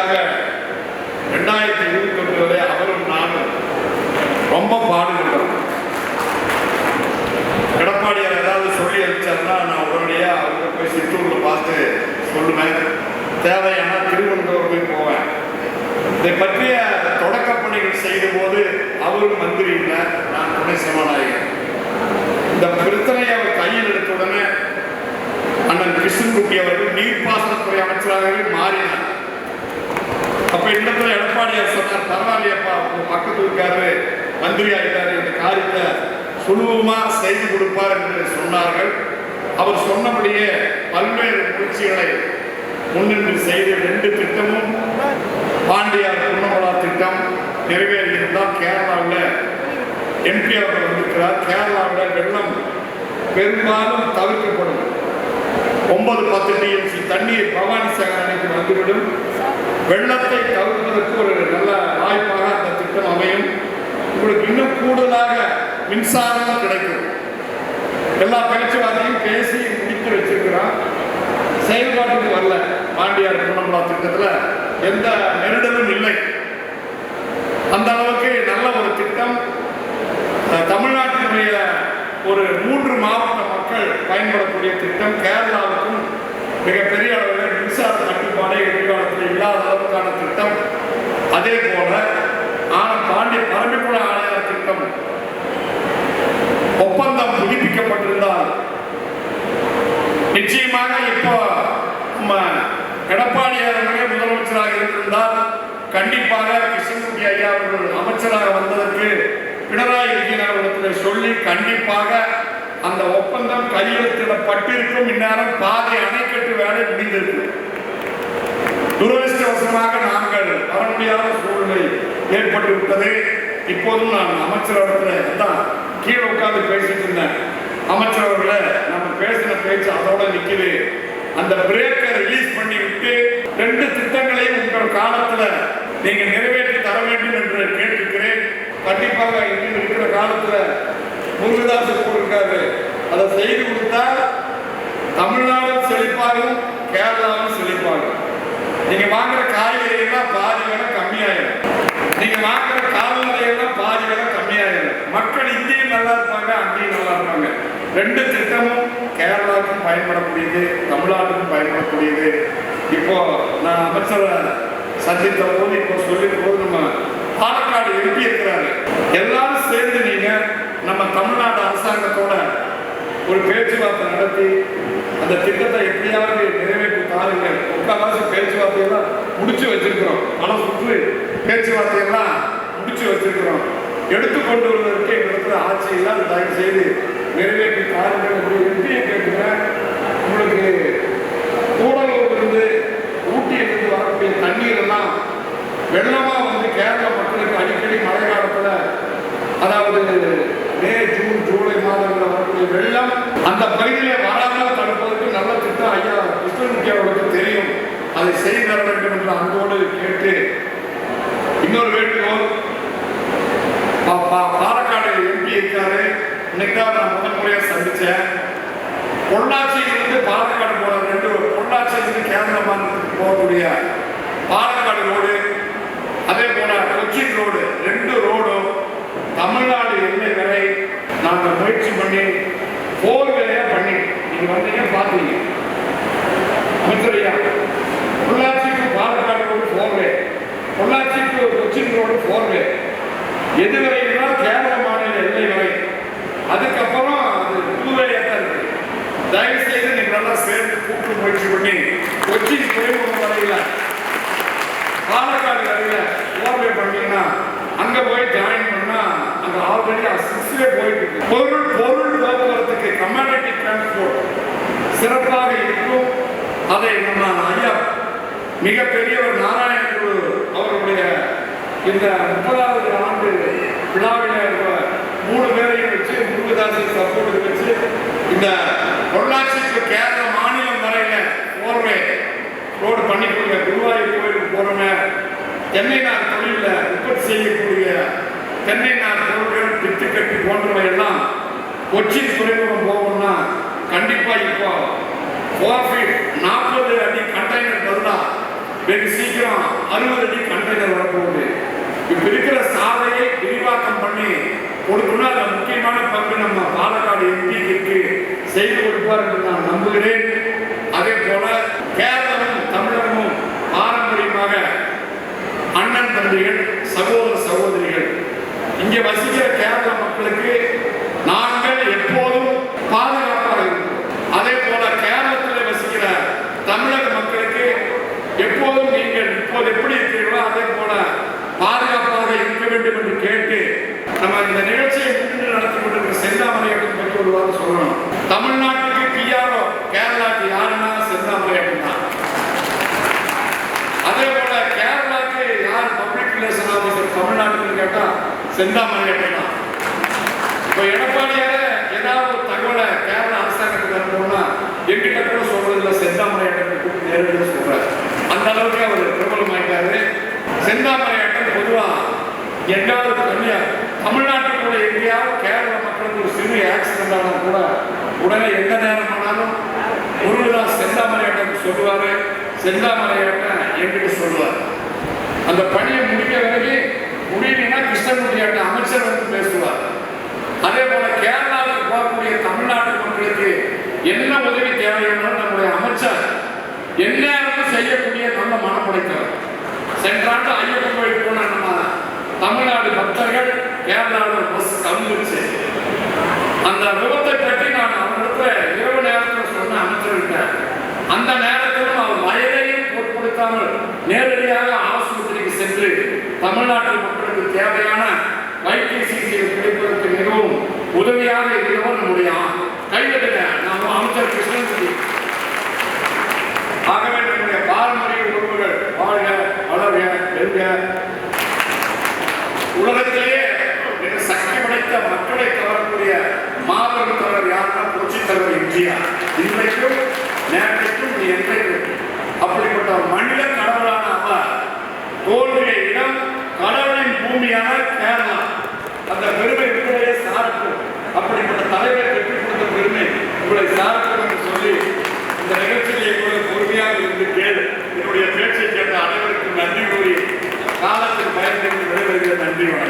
இதற்காக ரெண்டாயிரத்தி இருபத்தி ஒன்று வரை அவரும் நானும் ரொம்ப பாடுபட்டோம். எடப்பாடியார் ஏதாவது சொல்லி அனுப்பிச்சாருன்னா நான் உடனடியாக அவங்க போய் சிற்றூரில் பார்த்து சொல்லுவேன். தேவையான திருவனந்தபுரம் போய் போவேன். இதை பற்றிய தொடக்க பணிகள் செய்த போது அவரும் மந்திரி இல்லை நான் துணை சபாநாயகர் இந்த பிரச்சனையை அவர் கையில் எடுத்த உடனே அண்ணன் கிருஷ்ணன்குட்டி அவர்கள் நீர்ப்பாசனத்துறை அமைச்சராகவே மாறினார். அப்ப இடத்துல எடப்பாடியார் சொன்னார் பரவாயில்லையப்பா உங்க பக்கத்து இருக்காரு மந்திரி ஆகிட்டாரு இந்த காரியத்தை சுலபமா செய்து கொடுப்பார் என்று சொன்னார்கள். அவர் சொன்னபடியே பல்வேறு முயற்சிகளை முன்னின்று செய்த ரெண்டு திட்டமும் பாண்டியார் குன்னமலா திட்டம் நிறைவேறியிருந்தால் கேரளாவில் எம்பி அவர்கள் வந்திருக்கிறார். கேரளாவில் வெள்ளம் பெரும்பாலும் தவிர்க்கப்படும். ஒன்பது பத்து டிஎம்சி தண்ணீர் பவானி சாகர் அணைக்கு வந்துவிடும். வெள்ளத்தை தவிர்ப்பதற்கு ஒரு நல்ல வாய்ப்பாக அந்த திட்டம் அமையும். உங்களுக்கு இன்னும் கூடுதலாக மின்சாரம் கிடைக்கும். எல்லா பேச்சுவார்த்தையும் பேசி முடித்து வச்சிருக்கிறோம் செயல்பாட்டுக்கு வரல. பாண்டியார் குணமலா திட்டத்தில் எந்த நெருடலும் இல்லை. அந்த அளவுக்கு நல்ல ஒரு திட்டம். தமிழ்நாட்டினுடைய ஒரு மூன்று மாவட்ட பயன்படக்கூடிய திட்டம் கேரளாவுக்கும் மிகப்பெரிய அளவில் மின்சார தட்டுப்பாடே எதிர்காலத்தில் இல்லாத அளவுக்கான திட்டம். அதே போல ஆனால் பாண்டி பரம்பிக்குள ஆணையர் திட்டம் ஒப்பந்தம் புதுப்பிக்கப்பட்டிருந்தால் நிச்சயமாக இப்போ நம்ம எடப்பாடியார் அவர்களே முதலமைச்சராக இருந்திருந்தால் கண்டிப்பாக கிருஷ்ணமூர்த்தி ஐயா அவர்கள் அமைச்சராக வந்ததற்கு பினராயி விஜயன் அவர்களிடத்தில் சொல்லி கண்டிப்பாக அந்த ஒப்பந்தம் கையெழுத்திடப்பட்டிருக்கும் இந்நேரம் பாதை அணைக்கட்டு வேலை முடிந்திருக்கும் துரதிருஷ்டவசமாக நாங்கள் வர முடியாத சூழ்நிலை ஏற்பட்டு விட்டது. இப்போதும் நான் அமைச்சரவர்களை தான் கீழே உட்கார்ந்து பேசிட்டு இருந்தேன். அமைச்சரவர்களை நம்ம பேசின பேச்சு அதோட நிக்குது அந்த பிரேக்கை ரிலீஸ் பண்ணி விட்டு ரெண்டு திட்டங்களையும் உங்கள் காலத்துல நீங்க நிறைவேற்றி தர வேண்டும் என்று கேட்டிருக்கிறேன் கண்டிப்பாக இன்னும் இருக்கிற காலத்துல முருகதாஸ் போட்டிருக்காரு அதை செய்து கொடுத்தால் தமிழ்நாடும் செழிப்பாகும் கேரளாவும் செழிப்பாகும். நீங்க வாங்குற காய்கறி எல்லாம் பாதி விலை கம்மியாயிடும் நீங்க வாங்குற கால்நடைகள்லாம் பாதி விலை கம்மியாயிடும் மக்கள் இங்கேயும் நல்லா இருப்பாங்க அங்கேயும் நல்லா இருப்பாங்க. ரெண்டு திட்டமும் கேரளாவுக்கும் பயன்படக்கூடியது தமிழ்நாட்டுக்கும் பயன்படக்கூடியது. இப்போ நான் அமைச்சரை சந்தித்த போது இப்போ சொல்லிட்டு போது நம்ம பாலக்காடு எழுப்பி இருக்கிறாரு. எல்லாரும் சேர்ந்து நீங்க நம்ம தமிழ் அரசாங்கத்தோட ஒரு பேச்சுவார்த்தை நடத்தி அந்த திட்டத்தை எப்படியாவது நிறைவேற்றி பாருங்கள். முக்கால்வாசி பேச்சுவார்த்தையெல்லாம் முடிச்சு வச்சிருக்கிறோம். ஆனால் சுற்று பேச்சுவார்த்தையெல்லாம் முடிச்சு வச்சிருக்கிறோம். எடுத்து கொண்டு வருவதற்கு எங்களுக்கு ஆட்சி இல்லாத தயவு செய்து நிறைவேற்றி பாருங்கள் எப்படியும் கேட்குறேன் உங்களுக்கு கூடலூர்லேருந்து ஊட்டியிலிருந்து வரக்கூடிய தண்ணீர் எல்லாம் வெள்ளமா வந்து கேரள மக்களுக்கு அடிக்கடி மழை காலத்தில் அதாவது மே ஜூன் ஜூலை மாதங்களில் வரக்கூடிய வெள்ளம் அந்த பகுதியிலே வராமல் தடுப்பதற்கு நல்ல திட்டம் ஐயா கிருஷ்ணமூர்த்தி அவர்களுக்கு தெரியும். அதை செய்து தர வேண்டும் என்று அன்போடு கேட்டு இன்னொரு வேண்டுகோள். பாலக்காடு எம்பி இருக்காரு. இன்னைக்கு தான் நான் முதல் முறையாக சந்திச்சேன். பொள்ளாச்சியிலிருந்து பாலக்காடு போன ரெண்டு பொள்ளாச்சியிலிருந்து கேரள மாநிலத்துக்கு போகக்கூடிய பாலக்காடு ரோடு அதே போல கொச்சின் ரோடு ரெண்டு ரோடும் தமிழ்நாடு எல்லை வரை நாங்கள் முயற்சி பண்ணி பண்ணி நீங்க வந்தீங்க பார்த்தீங்க அமைச்சர் பொள்ளாச்சிக்கு பாலக்காடு போர்வே. பொள்ளாச்சிக்கு கொச்சின் ரோடு போர்வே. எதுவரைன்னா கேரள மாநில எல்லை வரை அதுக்கப்புறம் அது புதுவையாக தான் இருக்கு தயவு செய்து நீங்க நல்லா சேர்ந்து கூட்டு முயற்சி பண்ணி கொச்சின் துறைமுகம் வரையில பாலக்காடு வரையில போர்வே பண்ணீங்கன்னா அங்க போய் ஜாயின் பண்ணா ஆல்ரெடி சிக்ஸ்லே போயிட்டு இருக்கு பொருள் பொருள் போக்குவரத்துக்கு கமாடிட்டி டிரான்ஸ்போர்ட் சிறப்பாக இருக்கும். அதை நம்ம ஐயா மிகப்பெரியவர் நாராயண குரு அவருடைய இந்த முப்பதாவது ஆண்டு விழாவில் மூணு பேரையும் வச்சு முருகதாசி சப்போர்ட் வச்சு இந்த பொள்ளாச்சிக்கு கேரள மாநிலம் வரையில போர்வே ரோடு பண்ணி கொடுங்க குருவாயூர் கோயிலுக்கு போறோமே. சென்னை நான் தொழிலில் உற்பத்தி செய்யக்கூடிய தென்னை நார் பொருட்கள் பித்துக்கட்டு போன்றவை எல்லாம் கொச்சின் துறைமுகம் போகணும்னா கண்டிப்பா இப்போ ஃபோர் ஃபீட் நாற்பது அடி கண்டெய்னர் பதிலா வெகு சீக்கிரம் அறுபது அடி கண்டெய்னர் வரப்போகுது. இப்ப இருக்கிற சாலையை விரிவாக்கம் பண்ணி கொடுக்கணும் அதில் முக்கியமான பங்கு நம்ம பாலக்காடு எம்பிக்கு செய்து கொடுப்பார் என்று நான் நம்புகிறேன். அதே போல கேரளமும் தமிழகமும் பாரம்பரியமாக அண்ணன் தம்பிகள் சகோதர சகோதரி இங்கே வசிக்கிற கேரள மக்களுக்கு நாங்கள் எப்போதும் பாதுகாப்பாக இருக்கிறோம் அதே போல கேரளத்தில் வசிக்கிற தமிழக மக்களுக்கு எப்போதும் நீங்கள் இப்போது எப்படி இருக்கிறீர்களோ அதே போல பாதுகாப்பாக இருக்க வேண்டும் என்று கேட்டு நம்ம இந்த நிகழ்ச்சியை முன்னின்று நடத்தி கொண்டிருக்கிற செந்தாமரையப்பன் பற்றி ஒரு வாரம் சொல்லணும் தமிழ்நாட்டுக்கு பிஆர்ஓ கேரளாக்கு யாருன்னா செந்தாமரையப்பன் தான் அதே போல கேரளாக்கு யார் பப்ளிக் ரிலேஷன் ஆஃபீஸர் தமிழ்நாட்டுக்கு கேட்டா செந்தாமரை தான் இப்போ எடப்பாடியார ஏதாவது ஒரு தகவலை கேரள அரசாங்கத்துக்கு அனுப்பணும்னா எங்கிட்ட கூட சொல்றது இல்லை செந்தாமரையாட்டம் கூப்பிட்டு நேரடியாக சொல்றாரு. அந்த அளவுக்கு அவர் பிரபலமாயிட்டாரு. செந்தாமரையாட்டம் பொதுவா எங்காவது தனியா தமிழ்நாட்டுக்குள்ள எங்கேயாவது கேரள மக்களுக்கு ஒரு சிறு ஆக்சிடென்ட் ஆனால் கூட உடனே எந்த நேரம் ஆனாலும் முருகதாஸ் செந்தாமரையாட்டம் சொல்லுவாரு. செந்தாமரையாட்டம் என்கிட்ட சொல்லுவார். அந்த பணியை முடிக்க வரைக்கும் முடியலைன்னா கிருஷ்ணமூர்த்தி அமைச்சர் வந்து பேசுவார். அதே போல கேரளாவுக்கு போகக்கூடிய தமிழ்நாட்டு மக்களுக்கு என்ன உதவி தேவையான நம்முடைய அமைச்சர் எந்நேரமும் செய்யக்கூடிய நல்ல மனப்படைத்தவர். சென்றாண்டு ஐயப்பன் கோயில் போன நம்ம தமிழ்நாடு பக்தர்கள் கேரளாவில் பஸ் கலந்துருச்சு அந்த விபத்தை பற்றி நான் அவரிடத்துல இரவு நேரத்தில் சொன்ன அமைச்சர்கிட்ட அந்த நேரத்திலும் அவர் வயதையும் பொருட்படுத்தாமல் நேரடியாக ஆஸ்பத்திரிக்கு சென்று தமிழ்நாட்டு மக்களுக்கு தேவையான வைத்திய சிகிச்சை கிடைப்பதற்கு மிகவும் உதவியாக இருக்கிறவர் நம்முடைய கைதட்டுங்க நம்ம அமைச்சர் கிருஷ்ணன் ஆகவே நம்முடைய பாரம்பரிய உறவுகள் வாழ்க வளர்க வெல்க உலகத்திலேயே மிக சக்தி படைத்த மக்களை கவரக்கூடிய மாபெரும் தலைவர் யாருன்னா புரட்சி தலைவர் எம்ஜிஆர். இன்றைக்கும் சாருக்கு அப்படிப்பட்ட தலைவரை கற்றுக் கொடுத்த பெருமை உங்களை சாருக்கு என்று சொல்லி இந்த நிகழ்ச்சியிலே கூட பொறுமையாக இருந்து கேள். என்னுடைய பேச்சை கேட்ட அனைவருக்கும் நன்றி கூறி காலத்தில் பயன்படுத்தி விடைபெறுகிற நன்றி